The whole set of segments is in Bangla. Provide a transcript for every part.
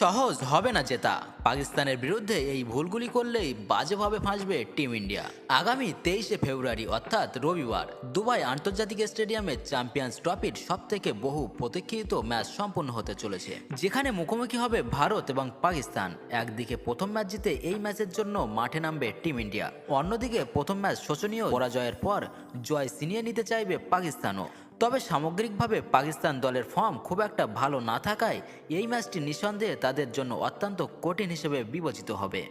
সহজ হবে না জেতা। পাকিস্তানের বিরুদ্ধে এই ভুলগুলি করলেই বাজেভাবে ফাঁসবে টিম ইন্ডিয়া। আগামী তেইশে ফেব্রুয়ারি, অর্থাৎ রবিবার, দুবাই আন্তর্জাতিক স্টেডিয়ামে চ্যাম্পিয়ন্স ট্রফির সব থেকে বহু প্রতীক্ষিত ম্যাচ সম্পন্ন হতে চলেছে, যেখানে মুখোমুখি হবে ভারত এবং পাকিস্তান। একদিকে প্রথম ম্যাচ জিতে এই ম্যাচের জন্য মাঠে নামবে টিম ইন্ডিয়া। অন্যদিকে প্রথম ম্যাচ শোচনীয় পরাজয়ের পর জয় ছিনিয়ে নিতে চাইবে পাকিস্তানও। তবে সামগ্রিকভাবে পাকিস্তান দলের ফর্ম খুব একটা ভালো না থাকায় এই ম্যাচটি নিঃসন্দেহে তাদের জন্য অত্যন্ত কঠিন হিসেবে বিবেচিত হবে।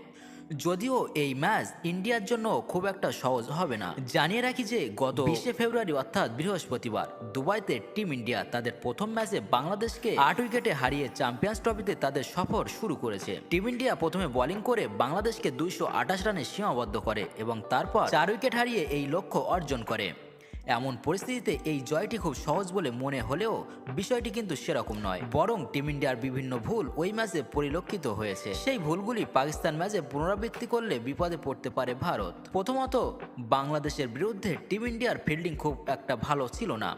যদিও এই ম্যাচ ইন্ডিয়ার জন্য খুব একটা সহজ হবে না। জানিয়ে রাখি যে গত বিশে ফেব্রুয়ারি অর্থাৎ বৃহস্পতিবার দুবাইতে টিম ইন্ডিয়া তাদের প্রথম ম্যাচে বাংলাদেশকে আট উইকেটে হারিয়ে চ্যাম্পিয়ন্স ট্রফিতে তাদের সফর শুরু করেছে। টিম ইন্ডিয়া প্রথমে বোলিং করে বাংলাদেশকে দুইশো আঠাশ রানে সীমাবদ্ধ করে এবং তারপর চার উইকেট হারিয়ে এই লক্ষ্য অর্জন করে। এমন পরিস্থিতিতে এই জয়টি খুব সহজ বলে মনে হলেও বিষয়টি কিন্তু সেরকম নয়। বরং টিম ইন্ডিয়ার বিভিন্ন ভুল ওই ম্যাচে পরিলক্ষিত হয়েছে। সেই ভুলগুলি পাকিস্তান ম্যাচে পুনরাবৃত্তি করলে বিপদে পড়তে পারে ভারত। প্রথমত, বাংলাদেশের বিরুদ্ধে টিম ইন্ডিয়ার ফিল্ডিং খুব একটা ভালো ছিল না।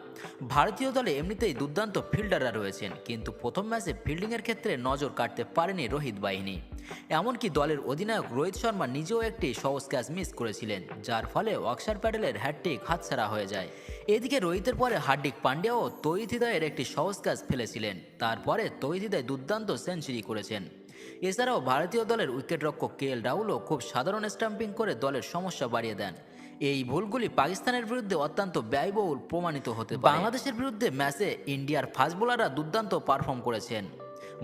ভারতীয় দলে এমনিতেই দুর্দান্ত ফিল্ডাররা রয়েছেন, কিন্তু প্রথম ম্যাচে ফিল্ডিংয়ের ক্ষেত্রে নজর কাটতে পারেনি রোহিত বাহিনী। এমনকি দলের অধিনায়ক রোহিত শর্মা নিজেও একটি সহজ ক্যাচ মিস করেছিলেন, যার ফলে অক্ষর প্যাটেলের হ্যাটট্রিক হাতছাড়া হয়ে যায়। এদিকে রোহিতের পরে হার্দিক পান্ডিয়াও তৈথ হৃদয়ের একটি সহজ ক্যাচ ফেলেছিলেন। তারপরে তৈথ হৃদয় দুর্দান্ত সেঞ্চুরি করেছেন। এছাড়াও ভারতীয় দলের উইকেটরক্ষক কে এল রাহুলও খুব সাধারণ স্টাম্পিং করে দলের সমস্যা বাড়িয়ে দেন। এই ভুলগুলি পাকিস্তানের বিরুদ্ধে অত্যন্ত ব্যয়বহুল প্রমাণিত হতে বাংলাদেশের বিরুদ্ধে ম্যাচে ইন্ডিয়ার ফাস্ট বোলাররা দুর্দান্ত পারফর্ম করেছেন।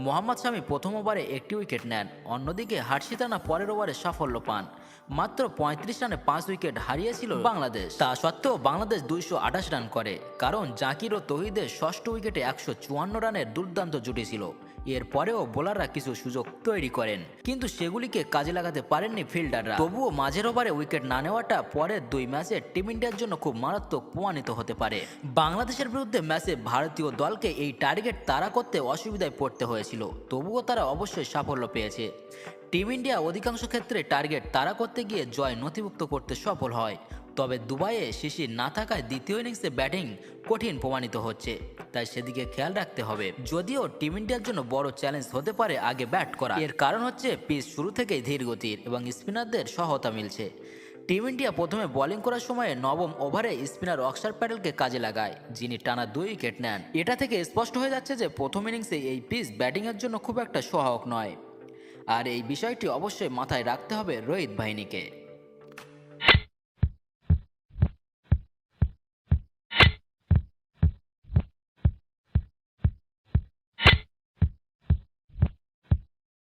মোহাম্মদ শামি প্রথম ওভারে একটি উইকেট নেন, অন্যদিকে হার্ষিতানা পরের ওভারে সাফল্য পান। মাত্র পঁয়ত্রিশ রানে পাঁচ উইকেট হারিয়েছিল বাংলাদেশ। তা সত্ত্বেও বাংলাদেশ দুইশো আঠাশ রান করে, কারণ জাকির ও তহিদের ষষ্ঠ উইকেটে একশো চুয়ান্ন রানের দুর্দান্ত জুটি ছিল। এরপরেও বোলাররা কিছু সুযোগ তৈরি করেন। কিন্তু সেগুলিকে কাজে লাগাতে পারেননি ফিল্ডাররা। তবুও মাঝের ওভারে উইকেট না নেওয়াটা পরের দুই ম্যাচে টিম ইন্ডিয়ার জন্য খুব মারাত্মক প্রমাণিত হতে পারে। বাংলাদেশের বিরুদ্ধে ম্যাচে ভারতীয় দলকে এই টার্গেট তারা করতে অসুবিধায় পড়তে হয়েছিল। তবুও তারা অবশ্যই সাফল্য পেয়েছে। টিম ইন্ডিয়া অধিকাংশ ক্ষেত্রে টার্গেট তারা করতে গিয়ে জয় নথিভুক্ত করতে সফল হয়। তবে দুবাইয়ে শিশির না থাকায় দ্বিতীয় ইনিংসে ব্যাটিং কঠিন প্রমাণিত হচ্ছে। তাই সেদিকে খেয়াল রাখতে হবে। যদিও টিম ইন্ডিয়ার জন্য বড় চ্যালেঞ্জ হতে পারে আগে ব্যাট করা। এর কারণ হচ্ছে পিচ শুরু থেকেই ধীর গতির এবং স্পিনারদের সহায়তা মিলছে। টিম ইন্ডিয়া প্রথমে বোলিং করার সময়ে নবম ওভারে স্পিনার অক্সার প্যাটেলকে কাজে লাগায়, যিনি টানা দুই উইকেট নেন। এটা থেকে স্পষ্ট হয়ে যাচ্ছে যে প্রথম ইনিংসে এই পিচ ব্যাটিংয়ের জন্য খুব একটা সহায়ক নয়। আর এই বিষয়টি অবশ্যই মাথায় রাখতে হবে রোহিত বাহিনীকে